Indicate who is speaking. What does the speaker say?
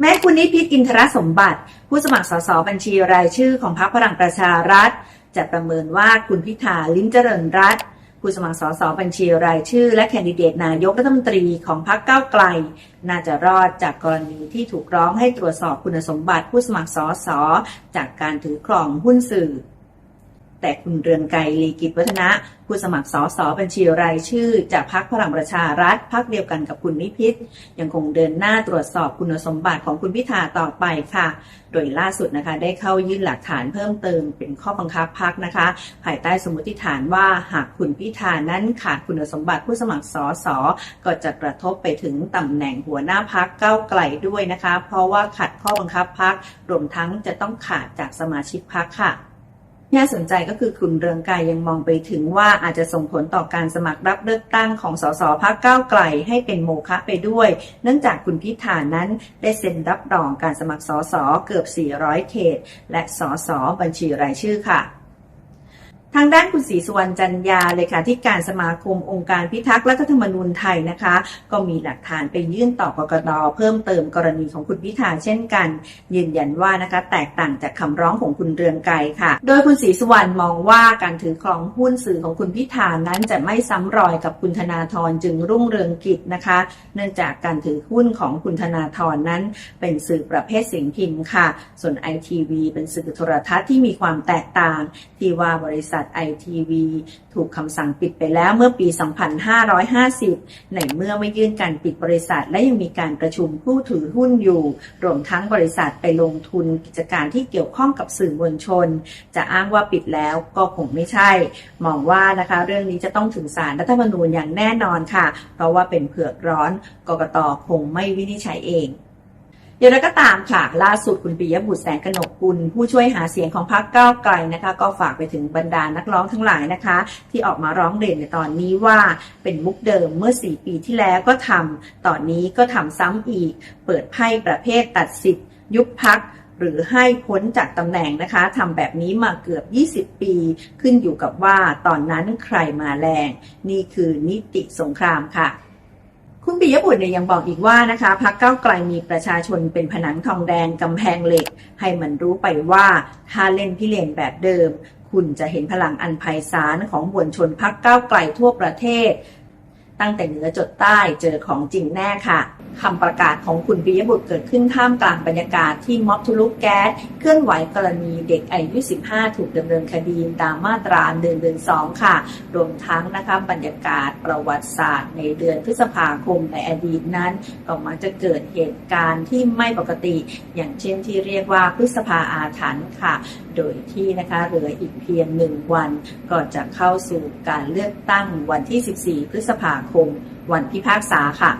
Speaker 1: แม้คุณนิพิษอินทรสมบัติ ผู้สมัครสสบัญชีรายชื่อของพรรคพลังประชารัฐ จะประเมินว่าคุณพิธาลิ้มเจริญรัตผู้สมัครสสบัญชีรายชื่อ และแคนดิเดตนายกรัฐมนตรีของพรรคก้าวไกล น่าจะรอดจากกรณีที่ถูกร้องให้ตรวจสอบคุณสมบัติผู้สมัครสสจากการถือครองหุ้นสื่อ แต่คุณเรืองไกรลีกิจวัฒนะ ผู้สมัครสสบัญชีรายชื่อ จากพรรคพลังประชารัฐพรรคเดียวกันกับคุณนิพิษยังคงเดินหน้าตรวจสอบคุณสมบัติของคุณพิธาต่อไปค่ะ โดยล่าสุดนะคะ ได้เข้ายื่นหลักฐานเพิ่มเติมเป็นข้อบังคับพักนะคะ ภายใต้สมมติฐานว่าหากคุณพิธานั้นขาดคุณสมบัติผู้สมัครสสก็จะกระทบไปถึงตำแหน่งหัวหน้าพักเก้าวไกลด้วยนะคะ เพราะว่าขัดข้อบังคับพักรวมทั้งจะต้องขาดจากสมาชิกพักค่ะ น่าสนใจก็คือคุณเรืองไกรยังมองไปถึงว่าอาจจะส่งผลต่อการสมัครรับเลือกตั้งของสสพักก้าวไกลให้เป็นโมฆะไปด้วย เนื่องจากคุณพิธานั้นได้เซ็นรับรองการสมัครสสเกือบ 400 เขต และสสบัญชีรายชื่อค่ะ ทางด้านคุณศรีสุวรรณจันยาเลยค่ะที่การสมาคมองค์การพิทักษ์รัฐธรรมนูญไทยนะคะ ก็มีหลักฐานไปยื่นต่อกกตเพิ่มเติมกรณีของคุณพิธาเช่นกัน ยืนยันว่านะคะ แตกต่างจากคำร้องของคุณเรืองไกรค่ะ โดยคุณศรีสุวรรณมองว่าการถือครองหุ้นสื่อของคุณพิธานั้นจะไม่ซ้ำรอยกับคุณธนาธรจึงรุ่งเรืองกิจนะคะ เนื่องจากการถือหุ้นของคุณธนาธรนั้น เป็นสื่อประเภทสิ่งพิมพ์ค่ะ ส่วนไอทีวีเป็นสื่อโทรทัศน์ที่มีความแตกต่างที่ว่าบริษัทไอทีวีถูกคำสั่งปิดไปแล้วเมื่อปี 2550 ในเมื่อไม่ยื่นการปิดบริษัท และยังมีการประชุมผู้ถือหุ้นอยู่ รวมทั้งบริษัทไปลงทุนกิจการที่เกี่ยวข้องกับสื่อมวลชน จะอ้างว่าปิดแล้วก็คงไม่ใช่ มองว่านะคะเรื่องนี้จะต้องถึงศาลรัฐธรรมนูญอย่างแน่นอนค่ะ เพราะว่าเป็นเผือกร้อนกกตคงไม่วินิจฉัยเอง อย่างไรก็ตามค่ะ ล่าสุดคุณปิยบุตรแสงกนกกุล ผู้ช่วยหาเสียงของพรรคก้าวไกลนะคะ ก็ฝากไปถึงบรรดานักร้องทั้งหลายนะคะ ที่ออกมาร้องเรียนในตอนนี้ว่าเป็นมุกเดิมเมื่อ 4 ปีที่แล้วก็ทำตอนนี้ก็ทำซ้ำอีก เปิดไพ่ประเภทตัดสิทธิ์ยุบพักหรือให้พ้นจากตำแหน่งนะคะทำแบบนี้มาเกือบ 20 ปี ขึ้นอยู่กับว่าตอนนั้นใครมาแรง นี่คือนิติสงครามค่ะ คุณปิยบุตรเนี่ยยังบอกอีกว่านะคะพักเก้าไกลมีประชาชนเป็นผนังทองแดงกำแพงเหล็ก ให้มันรู้ไปว่าถ้าเล่นพิเรนแบบเดิม คุณจะเห็นพลังอันไพศาลของมวลชนพักเก้าไกลทั่วประเทศ ตั้งแต่เหนือจดใต้เจอของจริงแน่ค่ะ คำประกาศของคุณปิยบุตรเกิดขึ้นท่ามกลางบรรยากาศที่ม็อบทุลุกแก๊สเคลื่อนไหวกรณีเด็กอายุ 15 ถูกดำเนินคดีตามมาตราเดือนเดือน2ค่ะ รวมทั้งนะคะบรรยากาศประวัติศาสตร์ในเดือนพฤษภาคมในอดีตนั้น ก็มักจะเกิดเหตุการณ์ที่ไม่ปกติ อย่างเช่นที่เรียกว่าพฤษภาอาถรรพ์ค่ะ โดยที่นะคะเหลืออีกเพียงหนึ่งวันก่อนจะเข้าสู่การเลือกตั้งวันที่ 14 พฤษภาคม วันพิพากษาค่ะ